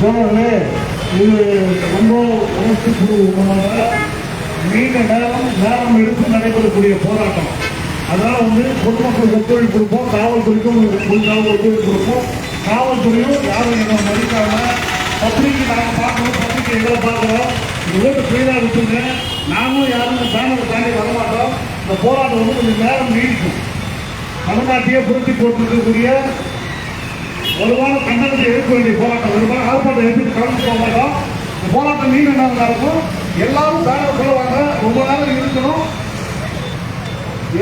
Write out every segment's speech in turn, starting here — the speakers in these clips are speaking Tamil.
தோழர்களே இது ரொம்ப உணர்ச்சிபூர்வமாக நீண்ட நேரம் நேரம் எடுத்து நடைபெறக்கூடிய போராட்டம். அதனால வந்து பொதுமக்கள் ஒத்துழைப்பு கொடுப்போம் காவல்துறைக்கும் முழுக்காக ஒத்துழைப்பு கொடுப்போம். காவல்துறையும் யாரும் என்ன மதிக்காம பத்திரிக்கை நாங்கள் பார்க்கணும் பத்திரிக்கை எங்களை பார்க்குறோம். இந்த ஓட்டு ஃப்ரீயாக விட்டுருங்க. நாங்களும் யாரும் இந்த பேனரை தாண்டி வரமாட்டோம். இந்த போராட்டம் வந்து கொஞ்சம் நேரம் நீடிக்கும். தமிழ்நாட்டையே புரட்டி போட்டுருக்கக்கூடிய வலுவான கண்டனத்தை எடுக்க வேண்டிய போராட்டம் வலுவான ஆர்ப்பாட்டம் எடுத்து கலந்து போக மாட்டோம் இந்த போராட்டம் நீண்ட என்ன நடக்கும்? எல்லாரும் பேனர் சொல்லுவாங்க ரொம்ப நேரம் இருக்கணும்.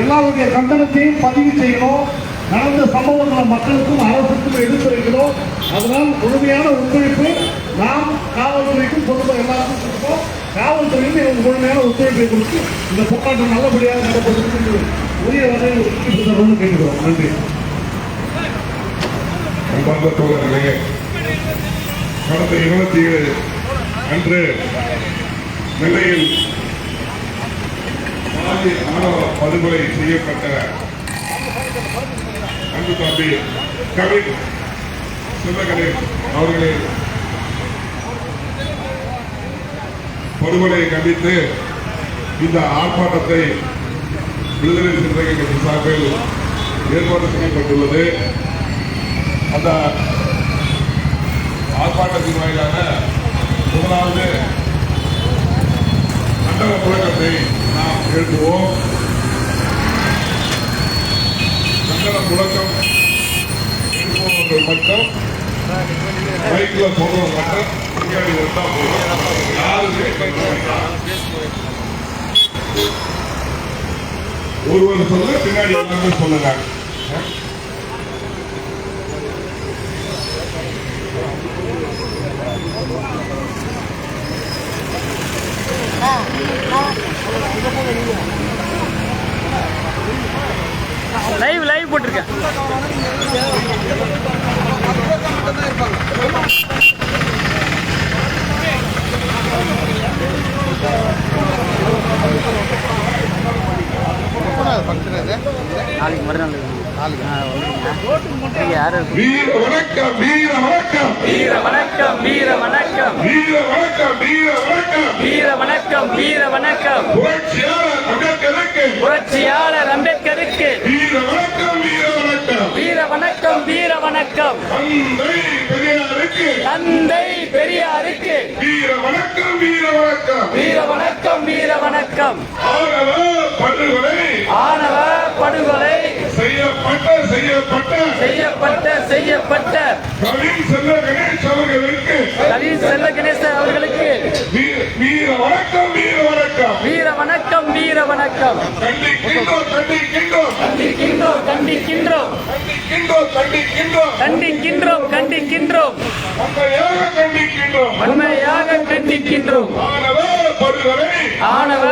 எல்லாருடைய கண்டனத்தையும் பதிவு செய்யணும். நடந்த சம்பவங்களை மக்களுக்கும் அரசுக்கும் எடுத்துரைக்கணும். அதனால் முழுமையான ஒத்துழைப்பு நாம் காவல்துறைக்கும் பொதுவாக எல்லாருக்கும் கொடுப்போம். காவல்துறையும் எனக்கு முழுமையான ஒத்துழைப்பை கொடுத்து இந்த போராட்டம் நல்லபடியாக நடப்பதற்கு உரிய வகையில் ஒத்துழைப்பு கேட்டுக்கிறோம். நன்றி. அன்பார்ந்த தோழர்களே கடந்த இருபத்தி ஏழு அன்று நெல்லையில் பாதி ஆணவ படுகொலை செய்யப்பட்ட அன்பு தம்பி கவின் சிவகணேஷ் அவர்களின் படுகொலையை கண்டித்து இந்த ஆர்ப்பாட்டத்தை விடுதலை சிறுத்தைகள் கட்சி சார்பில் ஏற்பாடு செய்யப்பட்டுள்ளது. அந்த ஆர்ப்பாட்டத்தின் வாயிலாக முதலாவது மண்டல முழக்கத்தை நாம் எழுதுவோம். மண்டல முழக்கம் எழுப்புவவர்கள் மட்டும் பைக்கில் போடுவோம் மட்டும் பின்னாடி வந்தால் போதும். யாருமே ஒருவர் சொல்ல பின்னாடி எல்லாமே சொல்லுங்க. லைவ் லைவ் போட்டிருக்கேன் நாளைக்கு மறுநாள் வீர வணக்கம் வீர வணக்கம் வீர வணக்கம் வீர வணக்கம் வீர வணக்கம் வீர வணக்கம் வீர வணக்கம் வீர வணக்கம் புரட்சியாளர் அம்பேத்கருக்கு புரட்சியாளர் அம்பேத்கருக்கு வீர வணக்கம் வீர வணக்கம் வீர வணக்கம் வீர வணக்கம் தந்தை பெரியாருக்கு தந்தை பெரியாருக்கு வீர வணக்கம் வீர வணக்கம் வீர வணக்கம் வீர வணக்கம் செய்யப்பட்ட செய்யப்பட்ட. அவர்களுக்கு வீர வணக்கம் வீர வணக்கம். கண்டிக்கின்றோம் கண்டிக்கின்றோம் உண்மையாக கண்டிக்கின்றோம் உண்மையாக ஆணவ படுகொலை. ஆணவ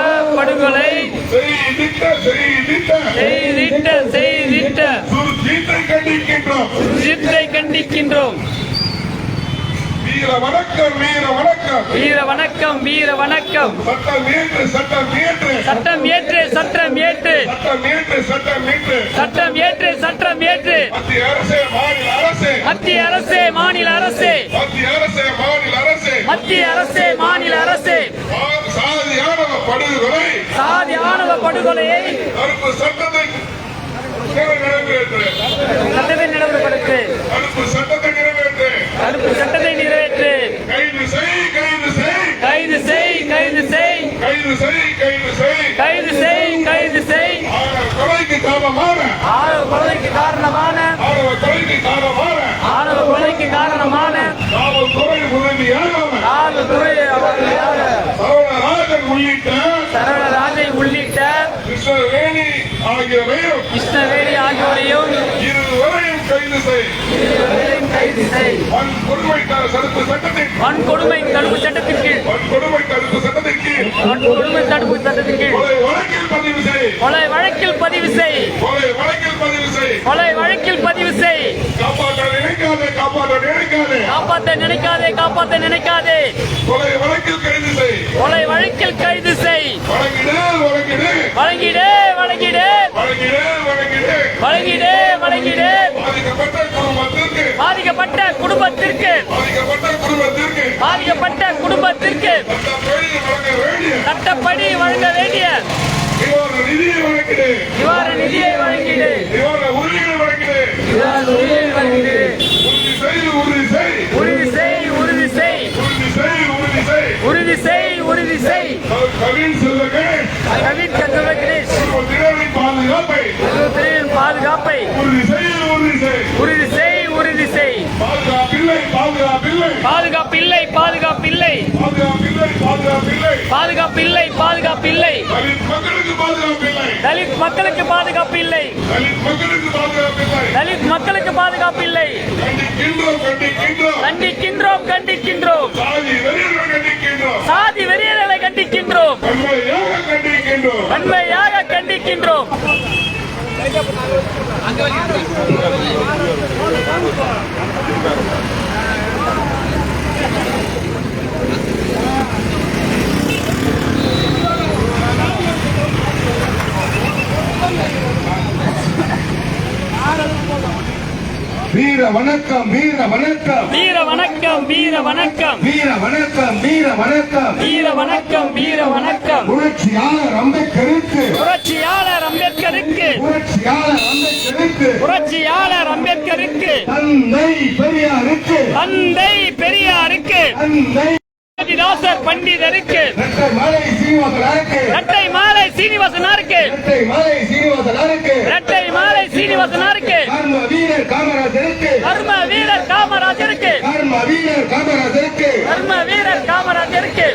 செய்திட்ட செய்திட்ட. கண்டிக்கின்றோம். சித்தை கண்டிக்கின்றோம். வீர வணக்கம் வீர வணக்கம். வீர வணக்கம் வீர வணக்கம். சட்டம் ஏற்று சட்டம் ஏற்று. சட்டம் ஏற்று சட்டம் ஏற்று. சட்டம் ஏற்று சட்டம் ஏற்று. சட்டம் ஏற்று சட்டம் ஏற்று. மத்திய அரசே மாநில அரசே. மத்திய அரசே மாநில அரசே. மத்திய அரசே மாநில அரசே. மத்திய அரசே மாநில அரசே. சா- சாதியானவ படுகொலை. சாதி ஆணவ படுகொலையை. தடுப்பு சட்டத்தை சட்டத்தை நிறைவேற்றப்படுத்து தடுப்பு சட்டத்தை நிறைவேற்று. தடுப்பு சட்டத்தை நிறைவேற்று கைது செய் கைது செய். கைது செய் கைது செய். கைது செய் கைது செய் கைது செய் கைது செய் கொலைக்கு காரணமான ஆணவ கொலைக்கு காரணமான ஆணவ கொலைக்கு காரணமான. ஆணவ கொலைக்கு காரணமான. ஆகியோரையும் இருவரையும் கைது செய். இருவரையும் கைது செய். வன்கொடுமை தடுப்பு சட்டத்தின் வன்கொடுமை தடுப்பு சட்டத்தின் கீழ். வன்கொடுமை தடுப்பு சட்டத்தின் கீழ். வன்கொடுமை தடுப்பு சட்டத்தின் கீழ். கொலை வழக்கில் பதிவு செய். கொலை வழக்கில் பதிவு செய். கொலை வழக்கில் பதிவு செய். கொலை வழக்கில் பதிவு செய். காப்பாற்ற நினைக்காதே காப்பாற்ற நினைக்காதே. காப்பாற்ற நினைக்காதே காப்பாற்ற நினைக்காதே. பாதிக்கப்பட்ட குடும்பத்திற்கு பாதிக்கப்பட்ட குடும்பத்திற்கு சட்டப்படி வழங்க வேண்டிய நிவாரண நிதியை வழங்கிடு. உறுதி செய் உறுதி செய். உறுதி செய் உறுதி செய். கவின் கவின் பாதுகாப்பை பாதுகாப்பை உறுதி செய் பாதுகாப்பு இல்லை பாதுகாப்பு இல்லை பாதுகாப்பு இல்லை பாதுகாப்பு இல்லை தலித் மக்களுக்கு பாதுகாப்பு இல்லை தலித் மக்களுக்கு பாதுகாப்பு இல்லை கண்டிக்கின்றோம் கண்டிக்கின்றோம். சாதி வெறியர்களை கண்டிக்கின்றோம். வன்மையாக கண்டிக்கின்றோம். அங்கே வீர வணக்கம் வீர வணக்கம். வீர வணக்கம் வீர வணக்கம். வீர வணக்கம் வீர வணக்கம். வீர வணக்கம் வீர வணக்கம். புரட்சியாளர் அம்பேத்கருக்கு. புரட்சியாளர் அம்பேத்கருக்கு. புரட்சியாளர் அம்பேத்கருக்கு. புரட்சியாளர் அம்பேத்கருக்கு. தந்தை பெரியாருக்கு. தந்தை பெரியாருக்கு. தந்தை தாசர் பண்டிதருக்கு. இரட்டை மலை சீனிவாசனாருக்கு. இரட்டை மாலை சீனிவாசனாருக்கு. கர்ம வீரர் காமராஜருக்கு. கர்ம வீரர் காமராஜருக்கு. கர்ம வீரர் காமராஜருக்கு. கர்ம வீரர் காமராஜருக்கு.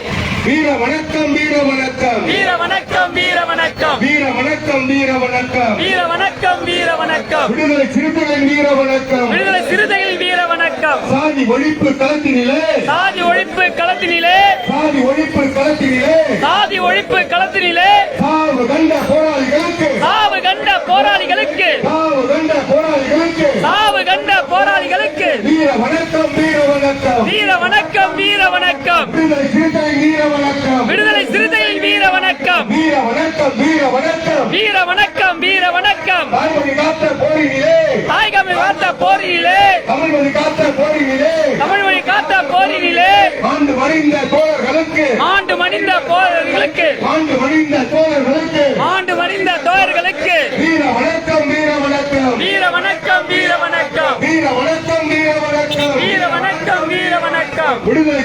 வீர வணக்கம் வீர வணக்கம். வீர வணக்கம் வீர வணக்கம். வீர வணக்கம் வீர வணக்கம். வீர வணக்கம் வீர வணக்கம். விடுதலை சிறுத்தைகளின் வீர வணக்கம். விடுதலை சிறுத்தைகள் வணக்கம். சாதி ஒழிப்பு களத்தினிலே. சாதி ஒழிப்பு களத்தினிலே. சாதி ஒழிப்பு களத்தினிலே. சாதி ஒழிப்பு களத்தினிலே. சாவு கண்ட போராளிகளுக்கு. சாவு கண்ட போராளிகளுக்கு. சாவு கண்ட போராளிகளுக்கு. சாவு போராளிகளுக்கு வீர வணக்கம் வீர வணக்கம். வீர வணக்கம் வீர வணக்கம். விடுதலை சிறுத்தைகளின் வீர வணக்கம். வீர வணக்கம். வீர வணக்கம் வீர வணக்கம். வீர வணக்கம் தாய்மொழி காத்த தாய்கமை வார்த்த போரினிலே தமிழ்மொழி காத்த போரினிலே தமிழ் மொழி காத்த போரினிலே ஆண்டு மறைந்த தோழர்களுக்கு. ஆண்டு மடிந்த போர்களுக்கு ஆண்டு மறைந்த தோழர்களுக்கு. விடுதலை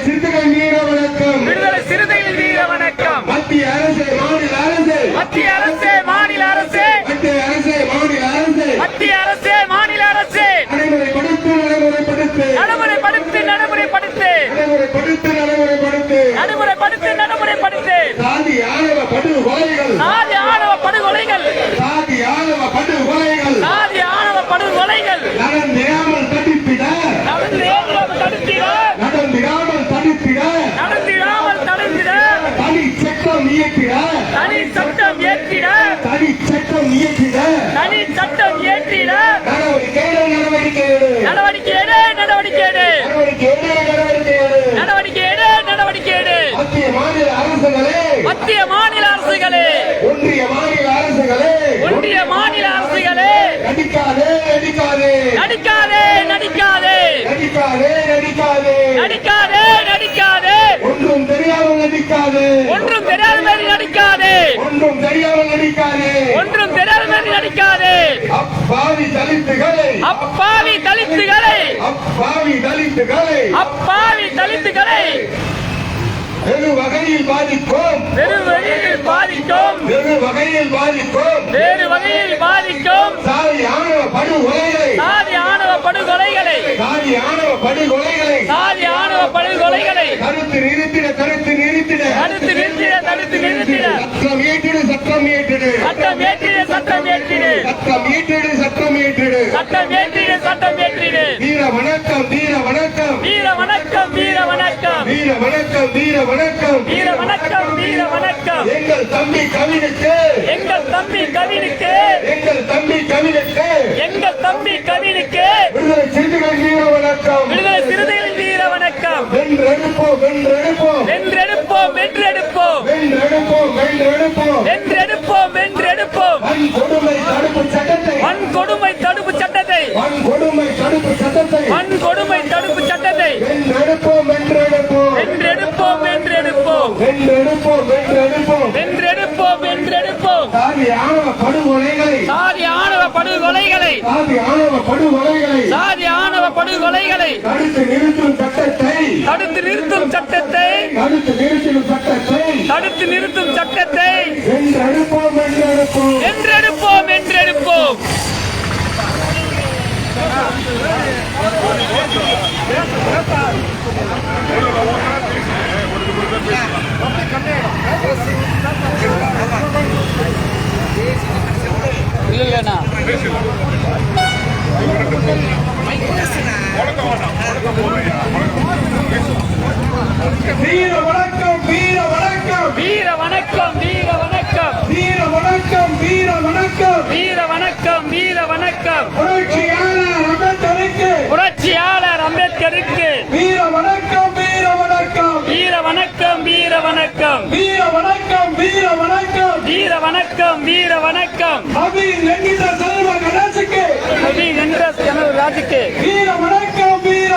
மத்திய மாநில அரசுகளே. ஒன்றிய மாநில அரசுகளே. ஒன்றிய மாநில அரசுகளே. நடிக்காதே நடிக்காதே. நடிக்காதே நடிக்காதே. நடிக்காதே நடிக்காதே. நடிக்காதே நடிக்காதே. ஒன்றும் தெரியாமல் நடிக்காதே. ஒன்றும் தெரியாத மாதிரி நடிக்காதே. ஒன்றும் தெரியாமல் நடிக்காதே. ஒன்றும் தெரியாத மாதிரி நடிக்காதே. அப்பாவி தலித்துகளை. அப்பாவி தலித்துகளை. அப்பாவி தலித்துகளை. அப்பாவி தலித்துகளை. வெறு வகையில் பாதிக்கும் வெறு வகையில் பாதிக்கும். வெறு வகையில் பாதிக்கும் வேறு வகையில் பாதிக்கும். சாதி ஆணவ படுகொலைகளை. சாதி ஆணவ படுகொலைகளை. சாதி ஆணவ படுகொலைகளை. சாதி படுகொலைகளை நிறுத்திட தடுத்து நிறுத்திட. தடுத்து நிறுத்திட தடுத்து நிறுத்திட. சட்டம் ஏற்றிடு சட்டம் ஏற்றிடு. சட்டம் ஏற்றிடு சட்டம் ஏற்றிடு. சட்டம் ஏற்றிடு சட்டம் ஏற்றிடு. சட்டம் ஏற்றிடு சட்டம் ஏற்றிடு. வீர வணக்கம் வீர வணக்கம். வீர வணக்கம் வீர வணக்கம். வீர வணக்கம் வீர வணக்கம். வீர வணக்கம் வீர வணக்கம். எங்கள் தம்பி கவினுக்கு. எங்கள் தம்பி கவினுக்கு. எங்கள் தம்பி கவினுக்கு எங்கள் தம்பி கவினுக்கு விடுதலை சிறுத்தைகள் வீர வணக்கம் விடுதலை சிறுத்தைகள் வீர வணக்கம் வென்றெடுப்போம். வென்றெடுப்போம் வென்றெடுப்போம். வென்றெடுப்போம் வென்றெடுப்போம். வென்றெடுப்போம் வென்றெடுப்போம். வென்றெடுப்போம் வன் கொடுமை தடுப்பு சட்டத்தை. வன்கொடுமை தடுப்பு சட்டத்தை. வன்கொடுமை தடுப்பு சட்டத்தை. வன்கொடுமை தடுப்பு சட்டத்தை. வென்றெடுப்போம் வென்றெடுப்போம். வென்றெடுப்போம் வென்றெடுப்போம். வென்றெடுப்போம் வென்றெடுப்போம். வென்றெடுப்போம் வென்றெடுப்போம். சாதி ஆணவ படுகொலைகளை. சாதி ஆணவ படுகொலைகளை. சாதி ஆணவ படுகொலைகளை. சாதி ஆணவ படுகொலைகளை. தடுத்து நிறுத்தும் சட்டத்தை சட்டத்தை தடுத்து நிறுத்தும் சட்டத்தை என்றெடுப்போம் என்றெடுப்போம். இல்லைண்ணா பேசுங்க வீர வணக்கம் வீர வணக்கம். வீர வணக்கம் வீர வணக்கம். வீர வணக்கம் வீர வணக்கம். வீர வணக்கம் வீர வணக்கம். புரட்சியாளர் அம்பேத்கருக்கு. புரட்சியாளர் அம்பேத்கருக்கு. வீர வணக்கம் வீர வணக்கம். வீர வணக்கம் வீர வணக்கம். வீர வணக்கம் வீர வணக்கம். வீர வணக்கம் வீர வணக்கம். நவீன் என்கின்ற செல்வ கணேசுக்கு என்ற எனது ராஜுக்கு. வீர வணக்கம்.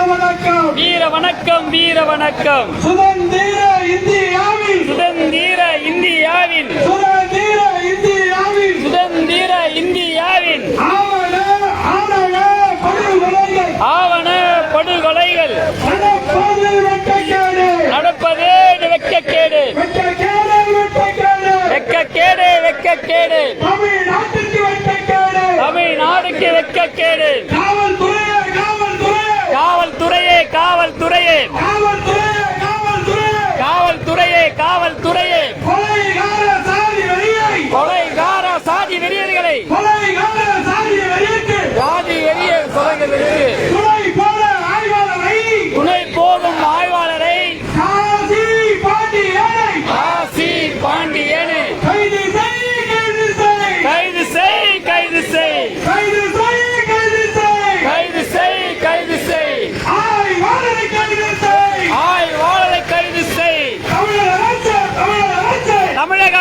வணக்கம் வீர வணக்கம் வீர வணக்கம் சுதந்திர இந்தியாவில். சுதந்திர இந்தியாவின் சுதந்திர இந்தியாவில். சுதந்திர இந்தியாவின் ஆவண ஆணவ படுகொலைகள். ஆவண படுகொலைகள். நடப்பது வெட்டக்கேடு. நடப்பதே வெட்டக்கேடு. வெட்டக்கேடு தமிழ்நாட்டுக்கு வெட்டக்கேடு. தமிழ்நாடுக்கு வெட்கக்கேடு காவல்துறையே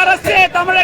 அரசே தமிழக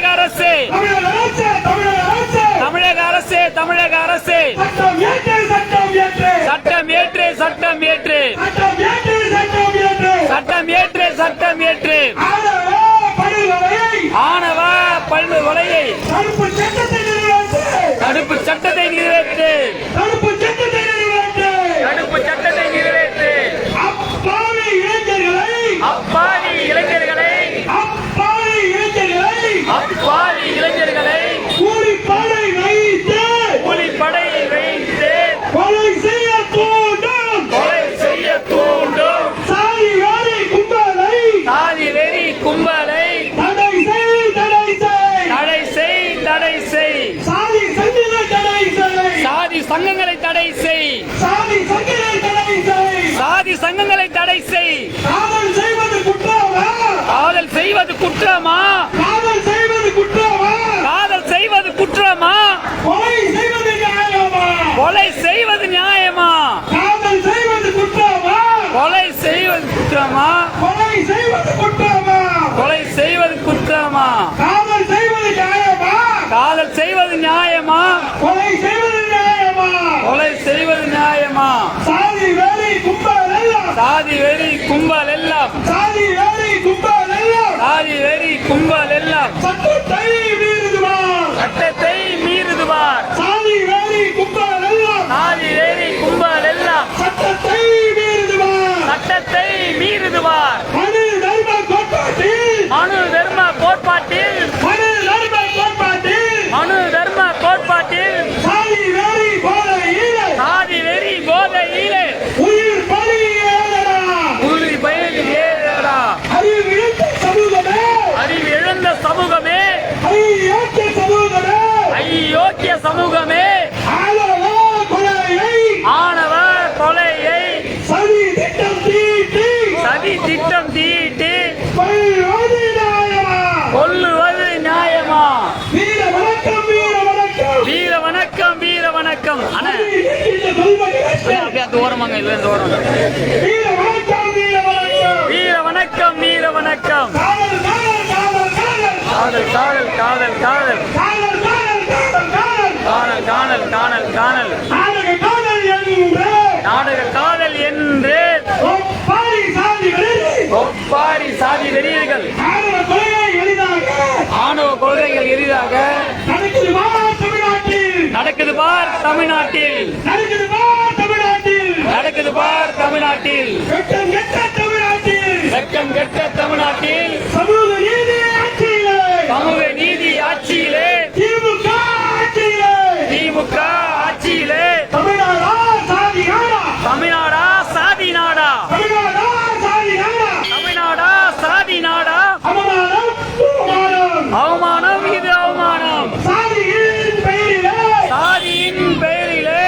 செய்வது குற்றமா? காதல் செய்வது நியாயமா? காதல் செய்வது நியாயமா? கொலை செய்வது நியாயமா? கொலை செய்வது நியாயமா? சாதி வேலை கும்பல் எல்லாம். சாதி வெறி கும்பல் எல்லாம். சாதி வேலை கும்பல் எல்லாம். சாதி வெறி கும்பல் எல்லாம். சட்டத்தை மீறுதுவார் சட்டத்தை மீறுதுவார். சாதி வேலை கும்பல் எல்லாம். சாதி வெறி கும்பல் எல்லாம். சட்டத்தை மீறுதுவார் சட்டத்தை மீறுதுவார். சமூகமே. ஐயோக்கிய சமூகமே. ஆளவா கொலையை. ஆணவ கொலையை. சதி திட்டம் தீட்டி. சதி திட்டம் தீட்டி. கொள்வது நியாயமா? வீர வணக்கம் வீர வணக்கம். வீர வணக்கம் வீர வணக்கம். அண்ணா. அப்படியே அந்த ஓரமாங்க இல்ல இந்த ஓரம் வீர வணக்கம் வீர வணக்கம். வீர வணக்கம் வீர வணக்கம். காதல் காதல் காதல் காதல். காணல் காணல் காணல் காணல் நாடக காதல் என்று. ஒப்பாரி சாதி வெறியர்கள். ஆணவ கொள்கைகள் எளிதாக. நடக்குது பார் தமிழ்நாட்டில். நடக்குது பார் தமிழ்நாட்டில். வெட்கம் கெட்ட தமிழ்நாட்டில். சமூக நீதி சமூக நீதி ஆட்சியிலே திமுக ஆட்சியிலே. திமுக ஆட்சியிலே தமிழ்நாடா சாதி நாடா. தமிழ்நாடா சாதி நாடா. தமிழ்நாடா சாதி நாடா. தமிழ்நாடா சாதி நாடா. அவமானம் இது அவமானம். சாதியின் பெயரிலே. சாதியின் பெயரிலே.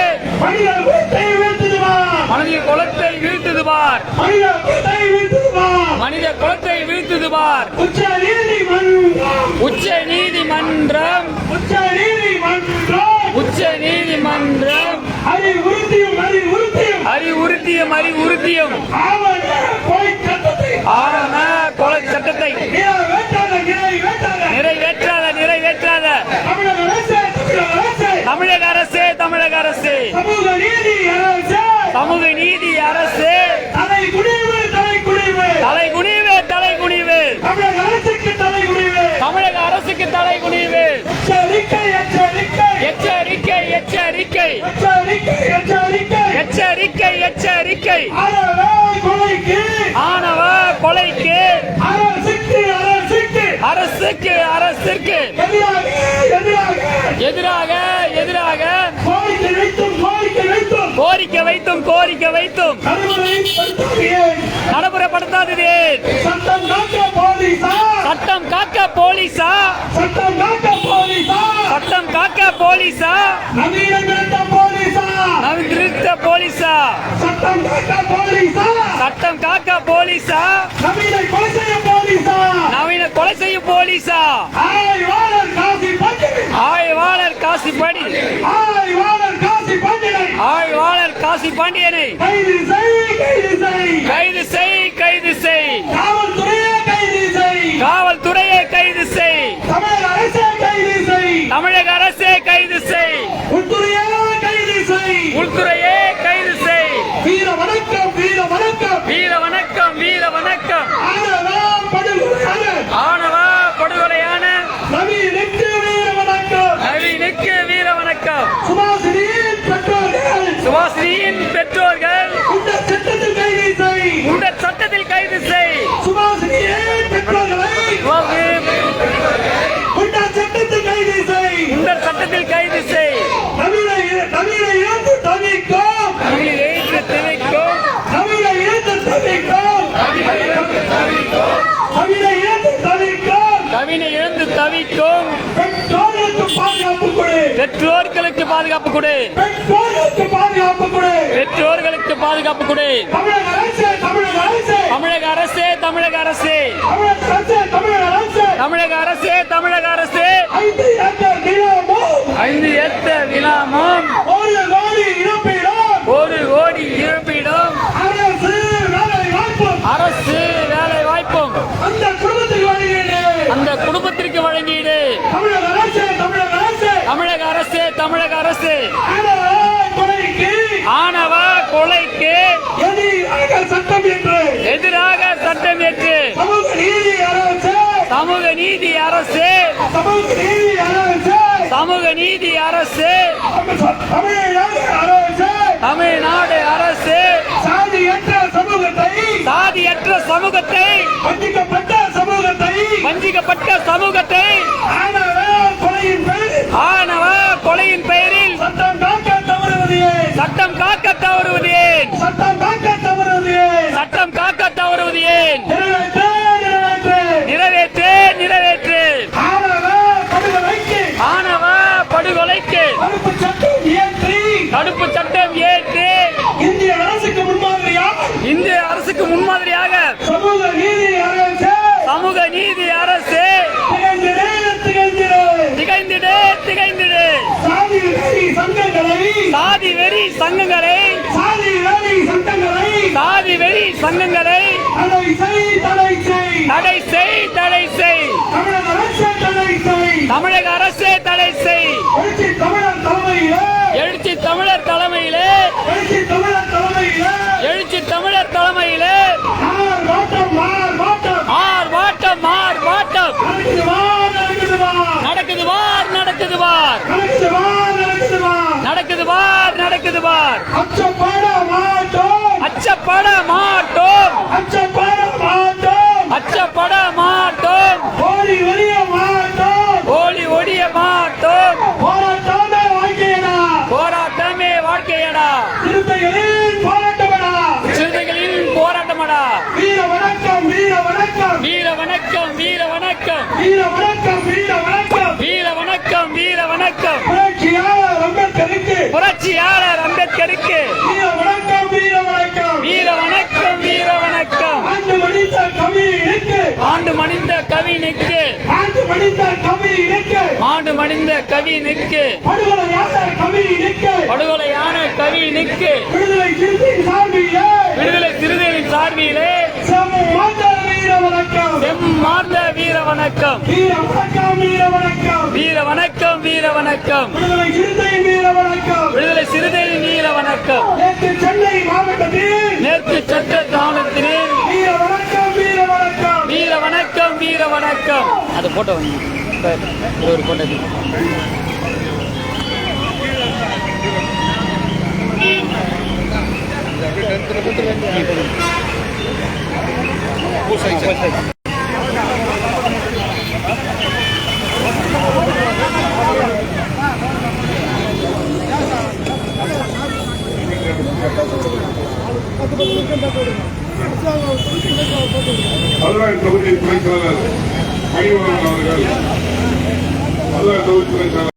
மனித குலத்தை வீழ்த்துதுமா மனித குலத்தை வீழ்த்துது பார் மனித குலத்தை வீழ்த்துதுமா மனித குலத்தை வீழ்த்துது பார். உச்ச நீதிமன்றம். உச்ச நீதிமன்றம். உச்ச நீதிமன்றம். உச்ச நீதிமன்றம். அறிவுறுத்தியும் அறிவுறுத்தியும் அறிவுறுத்தியும் ஆவண கொலை சட்டத்தை. நிறைவேற்றாத நிறைவேற்றாத தமிழக அரசு தமிழக அரசு. சமூக நீதி அரசு. சமூக நீதி அரசு. தலை குடிவு தலை குனிவு தலை குனிவு தமிழக அரசுக்கு தலை குனிவு தமிழக அரசுக்கு தலை குனிவு எச்சரிக்கை. எச்சரிக்கை எச்சரிக்கை. எச்சரிக்கை எச்சரிக்கை. ஆணவ கொலைக்கு. அரசுக்கு அரசுக்கு. எதிராக எதிராக. எதிராக கோரிக்கை வைத்தும் கோரிக்கை வைத்தும் நடைமுறைப்படுத்தாதது சட்டம் காக்க போலீசா சட்டம் காக்க போலீசா சட்டம் காக்க போலீசா நிறுத்த போலீசா சட்டம் காக்க போலீசா சட்டம் காக்க போலீசா நவீன கொலை செய்யும் போலீசா காசி பாண்டியனை. கைது செய் கைது செய். கைது செய் கைது செய். காவல்துறையை கைது செய். காவல்துறையை கைது செய். தமிழக அரசை கைது செய். தமிழக அரசே கைது செய். உள்துறையை கைது செய். உள்துறையே கைது செய். வீர வணக்கம் வீர வணக்கம். வீர வணக்கம் வீர வணக்கம். ஆனவம் படுகொலையான. ஆணவ படுகொலையான. நவீனுக்கு வீர வணக்கம். நவீனுக்கு வீர வணக்கம். சுபாசினியின் சுபாஸ்ரீயின் பெற்றோர்கள். குண்டர் சட்டத்தில் கைது செய். குண்டர் சட்டத்தில் கைது செய். சுபாஸ்ரீயின் பெற்றோர்களை. குண்டர் சட்டத்தில் கைது செய். குண்டர் சட்டத்தில் கைது செய். தமிழை தமிழை இழந்து தவிக்கும். தமிழை இழந்து தவிக்கும். தமிழை இழந்து தவிக்கும். தமிழை இழந்து தவிக்கும். தமிழை இழந்து தவிக்கும். பெற்றோர்களுக்கு பாதுகாப்பு கொடு. பெற்றோர்களுக்கு பாதுகாப்பு கொடு. பெற்றோர்களுக்கு பெற்றோர்களுக்கு பாதுகாப்பு கொடு. தமிழக அரசே தமிழக அரசே. தமிழக அரசே தமிழக அரசே. ஐந்து ஏத்த விழாமம் நீதி அரசு. சமூக நீதி அரசு. சமூக நீதி அரசு. தமிழ்நாடு அரசு. சாதியற்ற சமூகத்தை சாதியற்ற சமூகத்தை. வஞ்சிக்கப்பட்ட சமூகத்தை வஞ்சிக்கப்பட்ட சமூகத்தை. ஆணவ கொலையின் பேரில் ஆணவ கொலையின் பெயரில் சங்கங்களை தடை செய் தடை செய் தமிழக அரசே தடை செய் எழுச்சி தமிழர் தலைமையிலே. எழுச்சி தமிழர் தலைமையிலே. எழுச்சி தமிழர் தலைமையிலே எழுச்சி தமிழர் தலைமையிலே மார் வாட்டம் மார் வாட்டம் மார் வாட்டம் நடக்குது வார் நடக்குது வார். நடக்குது வார் நடக்குது வார். நடக்குது வார் நடக்குது வார் அச்சப்பட மாட்டோம். அச்சப்பட மாட்டோம். அச்சப்பட மாட்டோம். ஓடி வெளிய மாட்டோம். ஓடி ஒடிய மாட்டோம். போராட்டமே வாழ்க்கையடா. போராட்டமே வாழ்க்கையடா. சிறுத்தைகளின் போராட்டமடா. சிறுத்தைகளின் போராட்டமடா. வீர வணக்கம் வீர வணக்கம் வீர வணக்கம். வீர வணக்கம் வீர வணக்கம். வீர வணக்கம் வீர நிற்கு. ஆண்டு மடிந்த கவி நிற்கு. ஆண்டு கவி நிற்கு. படுகொலையான கவி நிற்கு. விடுதலை சிறுத்தையின் சார்பிலே. விடுதலை வீர வணக்கம். வீர வணக்கம். வீர வணக்கம் வீர வணக்கம். விடுதலை சிறுதை வீர வணக்கம். விடுதலை சிறுத்தையின் வீர வணக்கம். சென்னை மாவட்டத்தில் அது ஃபோட்டோ வாங்கி இது ஒரு ஃபோட்டோ அதுதான் தொகுதியின் துணைத் தலைவர் அறிவுறுத்தவர்கள் பல்வேறு தொகுப்புகள்